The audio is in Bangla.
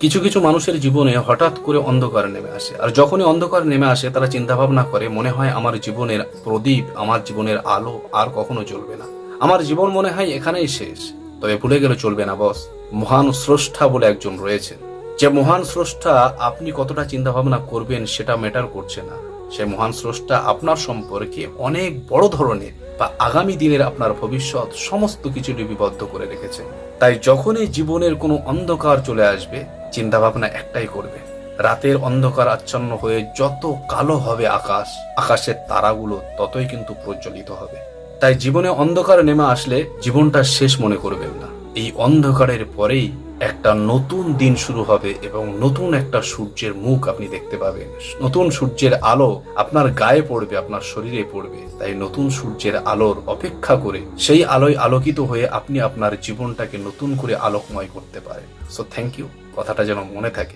কিছু কিছু মানুষের জীবনে হঠাৎ করে অন্ধকার নেমে আসে। আর যখনই অন্ধকার নেমে আসে, তারা চিন্তা ভাবনা করে, মনে হয় আমার জীবনের প্রদীপ, আমার জীবনের আলো আর কখনো জ্বলবে না। আমার জীবন মনে হয় এখানেই শেষ। তবে ভুলে গেলে চলবে না, বস। মহান স্রষ্টা বলে একজন রয়েছেন। যে মহান স্রষ্টা আপনি কতটা চিন্তা ভাবনা করবেন সেটা ম্যাটার করছে না। সে মহান স্রষ্টা আপনার সম্পর্কে অনেক বড় ধরনের বা আগামী দিনের আপনার ভবিষ্যৎ সমস্ত কিছু লিপিবদ্ধ করে রেখেছে। তাই যখনই জীবনের কোনো অন্ধকার চলে আসবে চিন্তা ভাবনা একটাই করবে। রাতের অন্ধকার আচ্ছন্ন হয়ে যত কালো হবে আকাশ, আকাশের তারাগুলো ততই কিন্তু প্রজ্বলিত হবে। তাই জীবনে অন্ধকার নেমে আসলে জীবনটা শেষ মনে করবেন না। এই অন্ধকারের পরেই একটা নতুন দিন শুরু হবে এবং নতুন একটা সূর্যের মুখ আপনি দেখতে পাবেন। নতুন সূর্যের আলো আপনার গায়ে পড়বে, আপনার শরীরে পড়বে। তাই নতুন সূর্যের আলোর অপেক্ষা করে সেই আলোয় আলোকিত হয়ে আপনি আপনার জীবনটাকে নতুন করে আলোকময় করতে পারেন। সো থ্যাংক ইউ কথাটা যেন মনে থাকে।